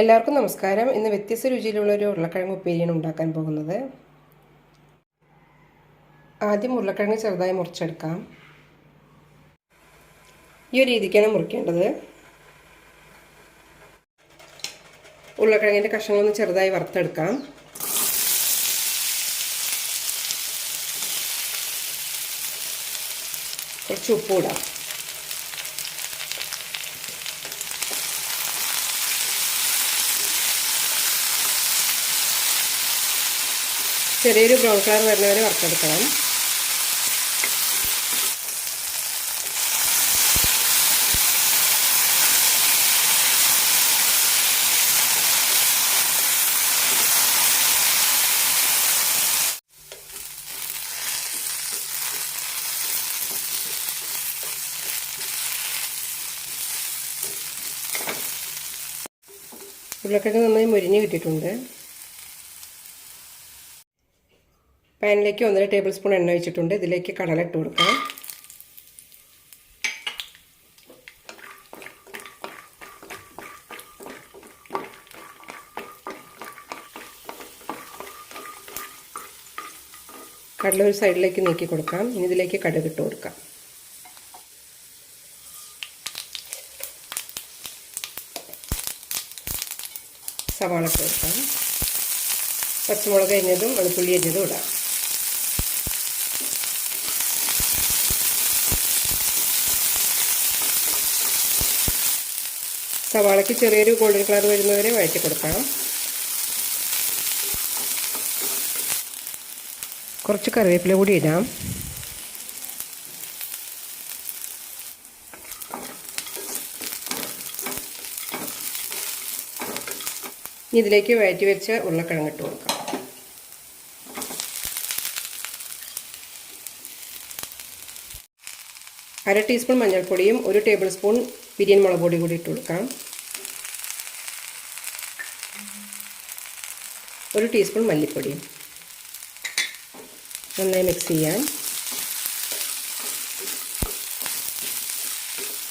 എല്ലാവർക്കും നമസ്കാരം. ഇന്ന് വ്യത്യസ്ത രുചിയിലുള്ള ഒരു ഉരുളക്കിഴങ്ങ് ഉപ്പേരിയാണ് ഉണ്ടാക്കാൻ പോകുന്നത്. ആദ്യം ഉരുളക്കിഴങ്ങ് ചെറുതായി മുറിച്ചെടുക്കാം. ഈ ഒരു രീതിക്കാണ് മുറിക്കേണ്ടത്. ഉരുളക്കിഴങ്ങിന്റെ കഷ്ണങ്ങളൊന്ന് ചെറുതായി വറുത്തെടുക്കാം. കുറച്ച് ഉപ്പ് ഇടാം. ചെറിയൊരു ബ്രൗൺ കളർ വരുന്നവരെ വറുത്തെടുക്കണം ഉരുളക്കിഴങ്ങ് നന്നായി മുരിഞ്ഞ് കിട്ടിയിട്ടുണ്ട്. പാനിലേക്ക് ഒന്നര ടേബിൾ സ്പൂൺ എണ്ണ ഒഴിച്ചിട്ടുണ്ട്. ഇതിലേക്ക് കടല ഇട്ട് കൊടുക്കാം കടല ഒരു സൈഡിലേക്ക് നീക്കി കൊടുക്കാം. ഇനി ഇതിലേക്ക് കടുക് ഇട്ട് കൊടുക്കാം. സവാള കൊടുക്കാം. പച്ചമുളക് അരിഞ്ഞതും വെളുത്തുള്ളി അരിഞ്ഞതും ഇടാം. സവാളയ്ക്ക് ചെറിയൊരു ഗോൾഡൻ കളർ വരുന്നവരെ വഴറ്റി കൊടുക്കണം. കുറച്ച് കറിവേപ്പില കൂടി ഇടാം. ഇതിലേക്ക് വഴറ്റി വെച്ച് ഉരുളക്കിഴങ്ങ് ഇട്ട് കൊടുക്കാം. അര ടീസ്പൂൺ മഞ്ഞൾപ്പൊടിയും ഒരു ടേബിൾ സ്പൂൺ ബിരിയാണി മുളക് പൊടി കൂടി ഇട്ട് കൊടുക്കാം. ഒരു ടീസ്പൂൺ മല്ലിപ്പൊടിയും നന്നായി മിക്സ് ചെയ്യാം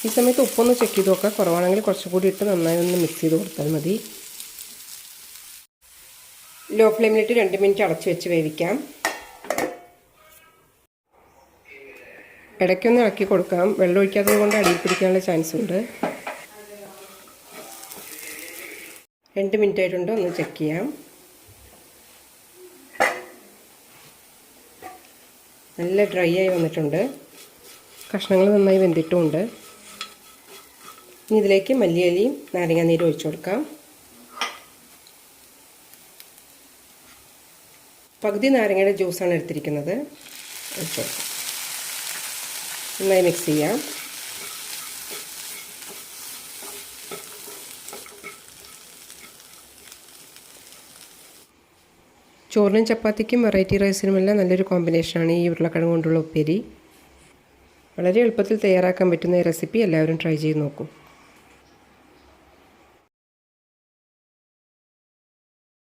ഈ സമയത്ത് ഉപ്പൊന്ന് ചെക്ക് ചെയ്ത് നോക്കാം. കുറവാണെങ്കിൽ കുറച്ചുകൂടി ഇട്ട് നന്നായി ഒന്ന് മിക്സ് ചെയ്ത് കൊടുത്താൽ മതി. ലോ ഫ്ലെയിമിലിട്ട് രണ്ട് മിനിറ്റ് അടച്ച് വെച്ച് വേവിക്കാം. ഇടയ്ക്കൊന്ന് ഇളക്കി കൊടുക്കാം. വെള്ളം ഒഴിക്കാത്തത് കൊണ്ട് അടിയിൽ പിടിക്കാനുള്ള ചാൻസ് ഉണ്ട്. രണ്ട് മിനിറ്റ് ആയിട്ടുണ്ട്. ഒന്ന് ചെക്ക് ചെയ്യാം. നല്ല ഡ്രൈ ആയി വന്നിട്ടുണ്ട്. കഷ്ണങ്ങൾ നന്നായി വെന്തിട്ടുമുണ്ട് ഇനി ഇതിലേക്ക് മല്ലിയലിയും നാരങ്ങാനീരും ഒഴിച്ചു കൊടുക്കാം. പകുതി നാരങ്ങയുടെ ജ്യൂസാണ് എടുത്തിരിക്കുന്നത്. ഒഴിച്ചു കൊടുക്കാം. നന്നായി മിക്സ് ചെയ്യാം. ചോറിനും ചപ്പാത്തിക്കും വെറൈറ്റി റൈസിനുമെല്ലാം നല്ലൊരു കോമ്പിനേഷനാണ് ഈ ഉരുളക്കിഴങ്ങ് കൊണ്ടുള്ള ഉപ്പേരി. വളരെ എളുപ്പത്തിൽ തയ്യാറാക്കാൻ പറ്റുന്ന ഈ റെസിപ്പി എല്ലാവരും ട്രൈ ചെയ്ത് നോക്കൂ.